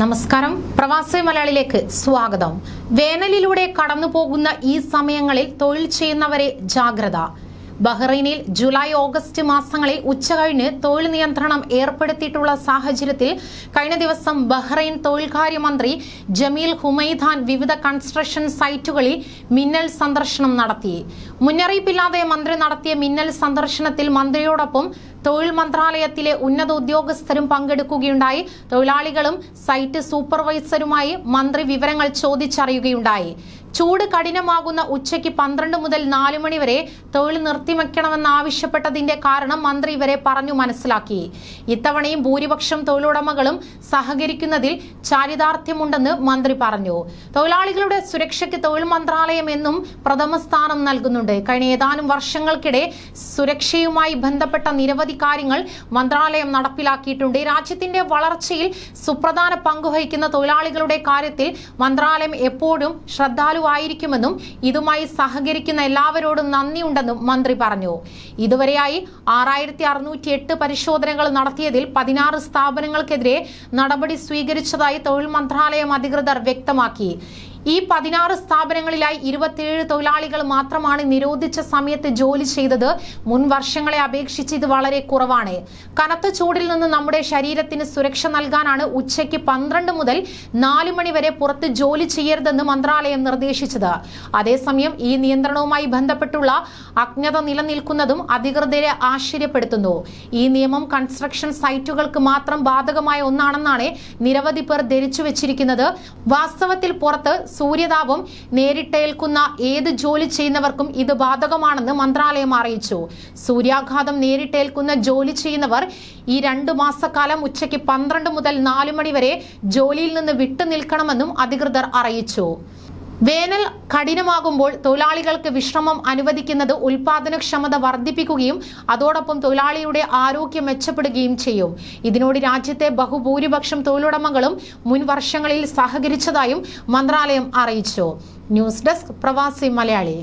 നമസ്കാരം. പ്രവാസി മലയാളിലേക്ക് സ്വാഗതം. വേനലിലൂടെ കടന്നു പോകുന്ന ഈ സമയങ്ങളിൽ തൊഴിൽ ചെയ്യുന്നവരെ ജാഗ്രത. ബഹ്റൈനിൽ ജൂലൈ ഓഗസ്റ്റ് മാസങ്ങളിൽ ഉച്ചകഴിഞ്ഞ് തൊഴിൽ നിയന്ത്രണം ഏർപ്പെടുത്തിയിട്ടുള്ള സാഹചര്യത്തിൽ കഴിഞ്ഞ ദിവസം ബഹ്റൈൻ തൊഴിൽകാര്യ മന്ത്രി ജമീൽ ഹുമൈദാൻ വിവിധ കൺസ്ട്രക്ഷൻ സൈറ്റുകളിൽ മിന്നൽ സന്ദർശനം നടത്തി. മുന്നറിയിപ്പില്ലാതെ മന്ത്രി നടത്തിയ മിന്നൽ സന്ദർശനത്തിൽ മന്ത്രിയോടൊപ്പം തൊഴിൽ മന്ത്രാലയത്തിലെ ഉന്നത ഉദ്യോഗസ്ഥരും പങ്കെടുക്കുകയുണ്ടായി. തൊഴിലാളികളും സൈറ്റ് സൂപ്പർവൈസറുമായി മന്ത്രി വിവരങ്ങൾ ചോദിച്ചറിയുകയുണ്ടായി. ചൂട് കഠിനമാകുന്ന ഉച്ചയ്ക്ക് പന്ത്രണ്ട് മുതൽ നാല് മണിവരെ തൊഴിൽ നിർത്തിവെക്കണമെന്നാവശ്യപ്പെട്ടതിന്റെ കാരണം മന്ത്രി ഇവരെ പറഞ്ഞു മനസ്സിലാക്കി. ഇത്തവണയും ഭൂരിപക്ഷം തൊഴിലുടമകളും സഹകരിക്കുന്നതിൽ ചാരിതാർത്ഥ്യമുണ്ടെന്ന് മന്ത്രി പറഞ്ഞു. തൊഴിലാളികളുടെ സുരക്ഷയ്ക്ക് തൊഴിൽ മന്ത്രാലയം എന്നും പ്രഥമ സ്ഥാനം നൽകുന്നുണ്ട്. കഴിഞ്ഞ ഏതാനും വർഷങ്ങൾക്കിടെ സുരക്ഷയുമായി ബന്ധപ്പെട്ട നിരവധി കാര്യങ്ങൾ മന്ത്രാലയം നടപ്പിലാക്കിയിട്ടുണ്ട്. രാജ്യത്തിന്റെ വളർച്ചയിൽ സുപ്രധാന പങ്കുവഹിക്കുന്ന തൊഴിലാളികളുടെ കാര്യത്തിൽ മന്ത്രാലയം എപ്പോഴും ശ്രദ്ധാലുവായിരിക്കുമെന്നും ഇതുമായി സഹകരിക്കുന്ന എല്ലാവരോടും നന്ദിയുണ്ടെന്നും മന്ത്രി പറഞ്ഞു. ഇതുവരെയായി ആറായിരത്തി അറുന്നൂറ്റി എട്ട് പരിശോധനകൾ നടത്തിയതിൽ പതിനാറ് സ്ഥാപനങ്ങൾക്കെതിരെ നടപടി സ്വീകരിച്ചതായി തൊഴിൽ മന്ത്രാലയം അധികൃതർ വ്യക്തമാക്കി. ഈ പതിനാറ് സ്ഥാപനങ്ങളിലായി ഇരുപത്തിയേഴ് തൊഴിലാളികൾ മാത്രമാണ് നിരോധിച്ച സമയത്ത് ജോലി ചെയ്തത്. മുൻ വർഷങ്ങളെ അപേക്ഷിച്ച് ഇത് വളരെ കുറവാണ്. കനത്ത ചൂടിൽ നിന്ന് നമ്മുടെ ശരീരത്തിന് സുരക്ഷ നൽകാനാണ് ഉച്ചയ്ക്ക് പന്ത്രണ്ട് മുതൽ നാല് മണി വരെ പുറത്ത് ജോലി ചെയ്യരുതെന്ന് മന്ത്രാലയം നിർദ്ദേശിച്ചത്. അതേസമയം ഈ നിയന്ത്രണവുമായി ബന്ധപ്പെട്ടുള്ള അജ്ഞത നിലനിൽക്കുന്നതും അധികൃതരെ ആശ്ചര്യപ്പെടുത്തുന്നു. ഈ നിയമം കൺസ്ട്രക്ഷൻ സൈറ്റുകൾക്ക് മാത്രം ബാധകമായ ഒന്നാണെന്നാണ് നിരവധി പേർ ധരിച്ചു വെച്ചിരിക്കുന്നത് വാസ്തവത്തിൽ പുറത്ത് സൂര്യതാപം നേരിട്ടേൽക്കുന്ന ഏത് ജോലി ചെയ്യുന്നവർക്കും ഇത് ബാധകമാണെന്ന് മന്ത്രാലയം അറിയിച്ചു. സൂര്യാഘാതം നേരിട്ടേൽക്കുന്ന ജോലി ചെയ്യുന്നവർ ഈ രണ്ടു മാസക്കാലം ഉച്ചയ്ക്ക് പന്ത്രണ്ട് മുതൽ നാലു മണി വരെ ജോലിയിൽ നിന്ന് വിട്ടു നിൽക്കണമെന്നും അധികൃതർ അറിയിച്ചു. വേനൽ കഠിനമാകുമ്പോൾ തൊഴിലാളികൾക്ക് വിശ്രമം അനുവദിക്കുന്നത് ഉൽപാദനക്ഷമത വർദ്ധിപ്പിക്കുകയും അതോടൊപ്പം തൊഴിലാളിയുടെ ആരോഗ്യം മെച്ചപ്പെടുകയും ചെയ്യും. ഇതിനോട് രാജ്യത്തെ ബഹുഭൂരിപക്ഷം തൊഴിലുടമകളും മുൻ വർഷങ്ങളിൽ സഹകരിച്ചതായും മന്ത്രാലയം അറിയിച്ചു. ന്യൂസ് ഡെസ്ക് പ്രവാസി മലയാളി.